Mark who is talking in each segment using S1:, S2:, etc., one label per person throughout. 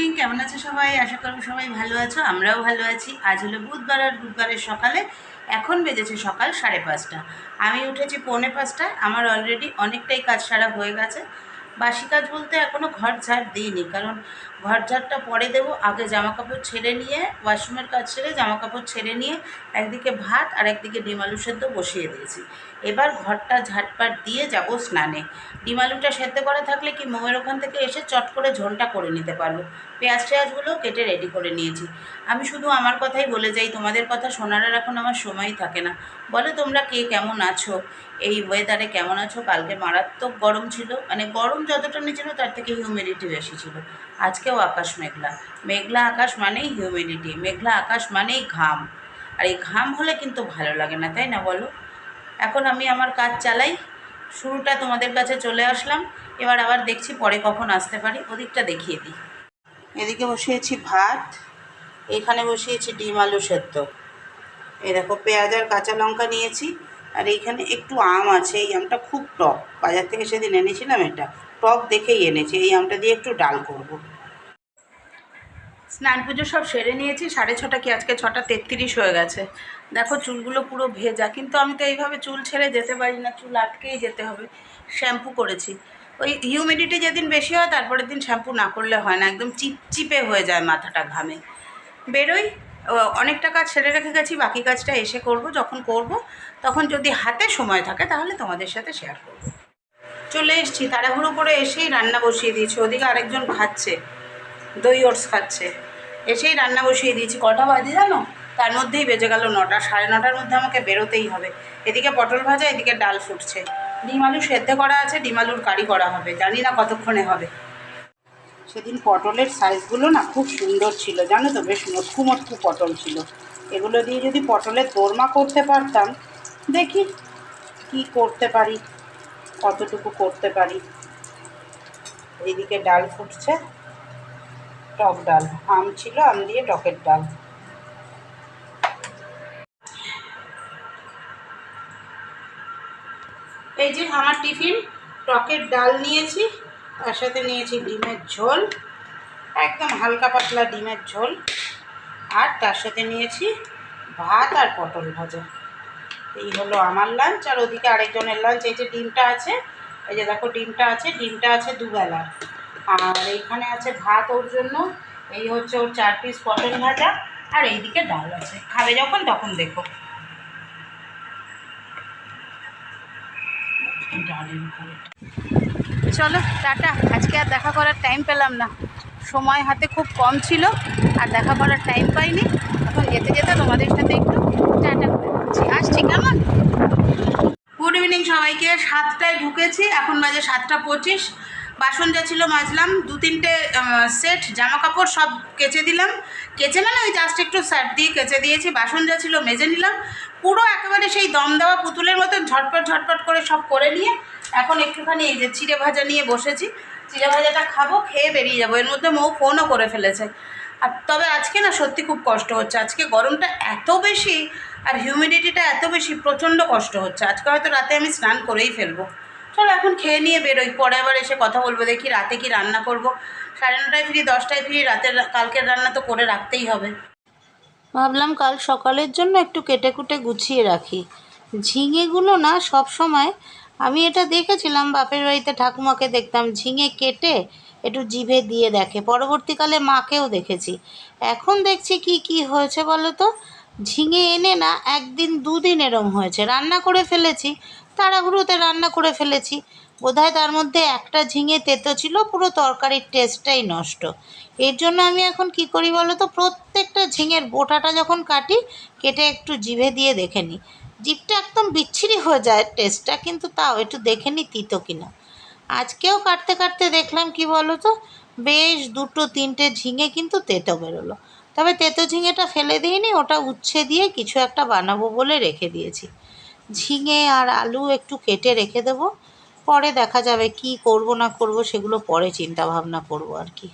S1: Morning, কেমন আছে সবাই? আশা করব সবাই ভালো আছো, আমরাও ভালো আছি। আজ হলো বুধবার আর বুধবারের সকালে এখন বেজেছে সকাল সাড়ে পাঁচটা। আমি উঠেছি পৌনে পাঁচটায়, আমার অলরেডি অনেকটাই কাজ সারা হয়ে গেছে। বাসি কাজ বলতে এখনও ঘর ঝাড় দিইনি, কারণ ঘর ঝাড়টা পরে দেবো। আগে জামা কাপড় ছেড়ে নিয়ে, ওয়াশরুমের কাজ ছেড়ে জামা কাপড় ছেড়ে নিয়ে একদিকে ভাত আর একদিকে ডিম আলু সেদ্ধ বসিয়ে দিয়েছি। এবার ঘরটা ঝাটপাট দিয়ে যাব স্নানে। ডিম আলুটা সেদ্ধ করা থাকলে কি মোমের ওখান থেকে এসে চট করে ঝোলটা করে নিতে পারব। পেঁয়াজ টেয়াজগুলো কেটে রেডি করে নিয়েছি। আমি শুধু আমার কথাই বলে যাই, তোমাদের কথা শোনার আর এখন আমার সময়ই থাকে না। বলো তোমরা কে কেমন আছো? এই ওয়েদারে কেমন আছো? কালকে মারাত্মক গরম ছিল। মানে গরম যতটা ছিল তার থেকে হিউমিডিটি বেশি ছিল। আজকেও আকাশ মেঘলা। মেঘলা আকাশ মানেই হিউমিডিটি মেঘলা আকাশ মানেই ঘাম। আর এই ঘাম হলে কিন্তু ভালো লাগে না, তাই না বলো? এখন আমি আমার কাজ চালাই, শুরুটা তোমাদের কাছে চলে আসলাম। এবার আবার দেখছি পরে কখন আসতে পারি, ওদিকটা দেখিয়ে দিই। এদিকে বসিয়েছি ভাত, এখানে বসিয়েছি ডিম আলু সেদ্ধ। এই দেখো পেঁয়াজ আর কাঁচা লঙ্কা নিয়েছি, আর এইখানে একটু আম আছে, এই আমটা খুব টক। বাজার থেকে সেদিন এনেছিলাম এটা। টক দেখেই এনেছি, এই আমটা দিয়ে একটু ডাল করব। স্নান পুজো সব সেরে নিয়েছি, সাড়ে ছটা কি আজকে ছটা তেত্রিশ হয়ে গেছে। দেখো চুলগুলো পুরো ভেজা, কিন্তু আমি তো এইভাবে চুল ছেড়ে যেতে পারি না, চুল আটকেই যেতে হবে। শ্যাম্পু করেছি। ওই হিউমিডিটি যেদিন বেশি হয়, তারপরের দিন শ্যাম্পু না করলে হয় না, একদম চিপচিপে হয়ে যায় মাথাটা ঘামে। বেরোই অনেকটা কাজ সেরে রেখে গেছি, বাকি কাজটা এসে করব, যখন করব, তখন যদি হাতে সময় থাকে, তাহলে তোমাদের সাথে শেয়ার করব। চলে এসছি, তাড়াহুড়ো করে এসেই রান্না বসিয়ে দিয়েছি। ওদিকে আরেকজন খাচ্ছে, দই ওটস খাচ্ছে। এসেই রান্না বসিয়ে দিয়েছি। কটা বাজে জানো? তার মধ্যেই বেজে গেল নটা, সাড়ে নটার মধ্যে আমাকে বেরোতেই হবে। এদিকে পটল ভাজা, এদিকে ডাল ফুটছে। ডিম আলু সেদ্ধ করা আছে, ডিম আলুর কারি করা হবে। জানি না কতক্ষণে হবে। সেদিন পটলের সাইজগুলো না খুব সুন্দর ছিল, জানো তো? বেশ মটকু মটকু পটল ছিল। এগুলো দিয়ে যদি পটলের দোরমা করতে পারতাম, দেখি কি করতে পারি। কতটুকু করতে পারি? এইদিকে ডাল ফুটছে, টক ডাল। আম ছিল, আম দিয়ে টকের ডাল। এই যে আমার টিফিন, টকের ডাল নিয়েছি, তার সাথে নিয়েছি ডিমের ঝোল, একদম হালকা পাতলা ডিমের ঝোল, আর তার সাথে নিয়েছি ভাত আর পটল ভাজা। এই হলো আমার লাঞ্চ আর ওদিকে আরেকজনের লাঞ্চ এই যে ডিমটা আছে, এই যে দেখো ডিমটা আছে ডিমটা আছে দুবেলা। আর এইখানে আছে ভাত ওর জন্য, এই হচ্ছে ওর চার পিস পটল ভাজা, আর এইদিকে ডাল আছে। খাবে যখন তখন দেখো। চলো, টাটা। আজকে আর দেখা করার টাইম পেলাম না। সময় হাতে খুব কম ছিল, আর দেখা করার টাইম পাইনি। এখন যেতে যেতে তোমাদের সাথে দিচ্ছি আসছি কেমন? গুড ইভিনিং সবাইকে। সাতটায় ঢুকেছি। এখন বাজে সাতটা পঁচিশ। বাসন যা ছিল মাজলাম। দু তিনটে সেট জামা কাপড় সব কেচে দিলাম। কেচে মানে ওই জাস্ট একটু স্যাট দিয়ে কেচে দিয়েছি। বাসন যা ছিল মেজে নিলাম। পুরো একেবারে সেই দম দেওয়া পুতুলের মতন ঝটপট ঝটপট করে সব করে নিয়ে এখন একটুখানি এই যে চিড়ে ভাজা নিয়ে বসেছি। চিড়ে ভাজাটা খাব, খেয়ে বেরিয়ে যাব। এর মধ্যে মৌ ফোনও করে ফেলেছে। আর তবে আজকে না সত্যি খুব কষ্ট হচ্ছে। আজকে গরমটা এত বেশি আর হিউমিডিটিটা এত বেশি, প্রচণ্ড কষ্ট হচ্ছে। আজকে হয়তো রাতে আমি স্নান করেই ফেলব। চলো এখন খেয়ে নিয়ে বেরোই, পরে আবার এসে কথা বলব, দেখি রাতে কি রান্না করব। সাড়ে নটায় ফিরি, দশটায় ফিরি, রাতের কালকের রান্না তো করে রাখতেই হবে। ভাবলাম কাল সকালের জন্য একটু কেটে কুটে গুছিয়ে রাখি। ঝিঙেগুলো না সব সময়, আমি এটা দেখেছিলাম, বাপের বাড়িতে ঠাকুমাকে দেখতাম, ঝিঙে কেটে একটু জিভে দিয়ে দেখে। পরবর্তীকালে মাকেও দেখেছি। এখন দেখছি কি কি হয়েছে বলো তো? ঝিঙে এনে না একদিন দুদিন এরম হয়েছে। রান্না করে ফেলেছি, তাড়াহুড়োতে রান্না করে ফেলেছি। বোধহয় তার মধ্যে একটা ঝিঙে তেতো ছিল, পুরো তরকারির টেস্টটাই নষ্ট। এর জন্য আমি এখন কি করি বলো তো? প্রত্যেকটা ঝিঙের বোটাটা যখন কাটি, কেটে একটু জিভে দিয়ে দেখে নিই। জিভটা একদম বিচ্ছিরি হয়ে যায় টেস্টটা কিন্তু তাও একটু দেখে নিই তিতো কিনা। আজকেও কাটতে কাটতে দেখলাম কি বলো তো? বেশ দুটো তিনটে ঝিঙে কিন্তু তেতো বেরোলো। তবে তেতো ঝিঙেটা ফেলে দিইনি, ওটা উচ্ছে দিয়ে কিছু একটা বানাবো বলে রেখে দিয়েছি। ঝিঙে আর আলু একটু কেটে রেখে দেবো, পরে দেখা যাবে কি করব না করব সেগুলো পরে চিন্তা ভাবনা করব আর কি।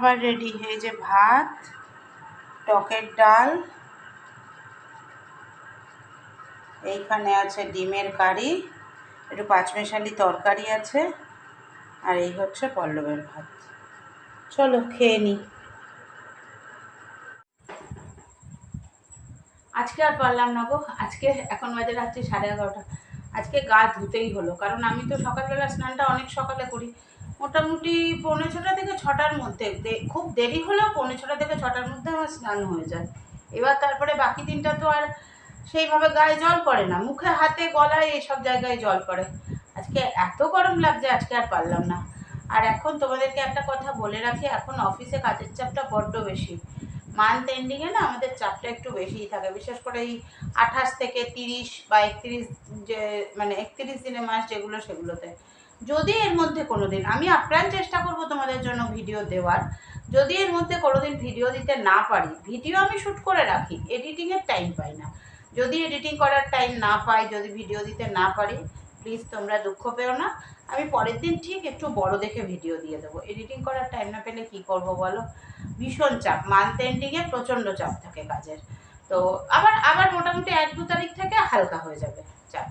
S1: খাবার রেডি এই যে ভাত, টকের ডাল, এইখানে আছে ডিমের কারি, একটু পাঁচমেশালি তরকারি আছে, আর এই হচ্ছে পল্লবের ভাত। চলো খেয়ে নিই আজকে আর পারলাম না গো, আজকে এখন বাজে রাত্রি সাড়ে এগারোটা। আজকে গা ধুতেই হলো, কারণ আমি তো সকালবেলা স্নানটা অনেক সকালে করি। মোটামুটি পৌনে ছটা থেকে ছটার মধ্যে। খুব দেরি হলেও পৌনে ছটা থেকে ছটার মধ্যে আমার স্নান হয়ে যায়। এবার তারপরে বাকি দিনটা তো আর সেইভাবে গায়ে জল পড়ে না। মুখে, হাতে, গলায় এইসব জায়গায় জল পড়ে। আজকে এত গরম লাগছে, আজকে আর পারলাম না। আর এখন তোমাদেরকে একটা কথা বলে রাখি, এখন অফিসে কাজের চাপটা বড্ড বেশি। মান্থ এন্ডিংয়ে না আমাদের চাপটা একটু বেশিই থাকে। বিশেষ করে এই আঠাশ থেকে তিরিশ বা একত্রিশ যে মানে একত্রিশ দিনের মাস যেগুলো সেগুলোতে। যদি এর মধ্যে কোনো দিন আমি আপ্রাণ চেষ্টা করব তোমাদের জন্য ভিডিও দেওয়ার, যদি এর মধ্যে কোনো দিন ভিডিও দিতে না পারি ভিডিও আমি শ্যুট করে রাখি এডিটিংয়ের টাইম পাই না। যদি এডিটিং করার টাইম না পাই, যদি ভিডিও দিতে না পারি প্লিজ তোমরা দুঃখ পেও না। আমি পরের দিন ঠিক একটু বড় দেখে ভিডিও দিয়ে দেবো। এডিটিং করার টাইম না পেলে কি করব বলো? ভীষণ চাপ। মান্থ এন্ডিংয়ে প্রচণ্ড চাপ থাকে কাজের। তো আবার আবার মোটামুটি এক দু তারিখ থেকে হালকা হয়ে যাবে চাপ।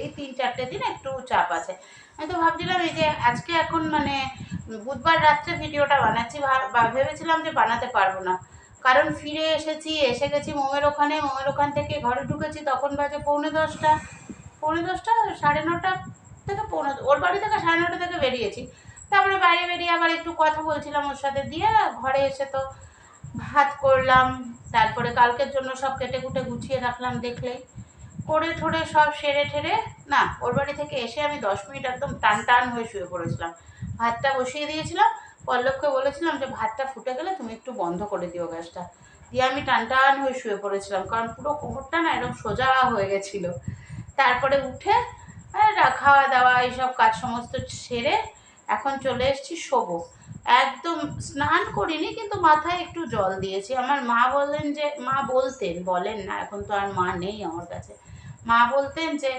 S1: এই তিন, চারটে দিন একটু চাপ আছে। আমি তো ভাবছিলাম এই যে আজকে এখন মানে বুধবার রাত্রে ভিডিওটা বানাচ্ছি ভেবেছিলাম যে বানাতে পারব না। কারণ ফিরে এসেছি, এসে গেছি মোমের ওখানে, মোমের ওখান থেকে ঘরে ঢুকেছি, তখন বাজে পৌনে দশটা। পৌনে দশটা, সাড়ে নটা থেকে পৌনে, ওর বাড়ি থেকে সাড়ে নটা থেকে বেরিয়েছি। তারপরে বাইরে বেরিয়ে আবার একটু কথা বলছিলাম ওর সাথে, দিয়ে ঘরে এসে তো ভাত করলাম, তারপরে কালকের জন্য সব কেটে কুটে গুছিয়ে রাখলাম দেখলেই। করে ঠোরে সব সেরে ঠেরে, না, ওর বাড়ি থেকে এসে আমি দশ মিনিট একদম টান টান হয়ে শুয়ে পড়েছিলাম। ভাতটা বসিয়ে দিয়েছিলাম, পল্লবকে বলেছিলাম যে ভাতটা ফুটে গেলে তুমি একটু বন্ধ করে দিও গ্যাসটা। দিয়ে আমি টান টান হয়ে শুয়ে পড়েছিলাম, কারণ পুরো কোমরটা না এরকম সোজা হয়ে গেছিল। তারপরে উঠে খাওয়া দাওয়া, এইসব কাজ সমস্ত সেরে এখন চলে এসেছি শোবো। একদম স্নান করিনি, কিন্তু মাথায় একটু জল দিয়েছি। আমার মা বললেন যে, মা বলতেন, বলেন না, এখন তো আর মা নেই আমার কাছে। মা বলতেন যে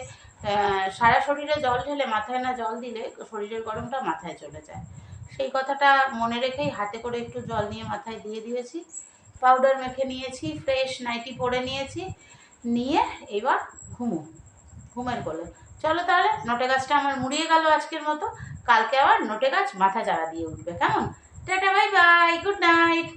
S1: সারা শরীরে জল ঢেলে মাথায় না জল দিলে শরীরের গরমটা মাথায় চলে যায়। সেই কথাটা মনে রেখেই হাতে করে একটু জল নিয়ে মাথায় দিয়ে দিয়েছি। পাউডার মেখে নিয়েছি, ফ্রেশ নাইটি পরে নিয়েছি। নিয়ে এবার ঘুমো, ঘুমের কোলে। চলো তাহলে নোটে গাছটা আমার মুড়িয়ে গেল আজকের মতো। কালকে আবার নোটে গাছ মাথা চারা দিয়ে উঠবে। কেমন? Tata, bye bye, good night.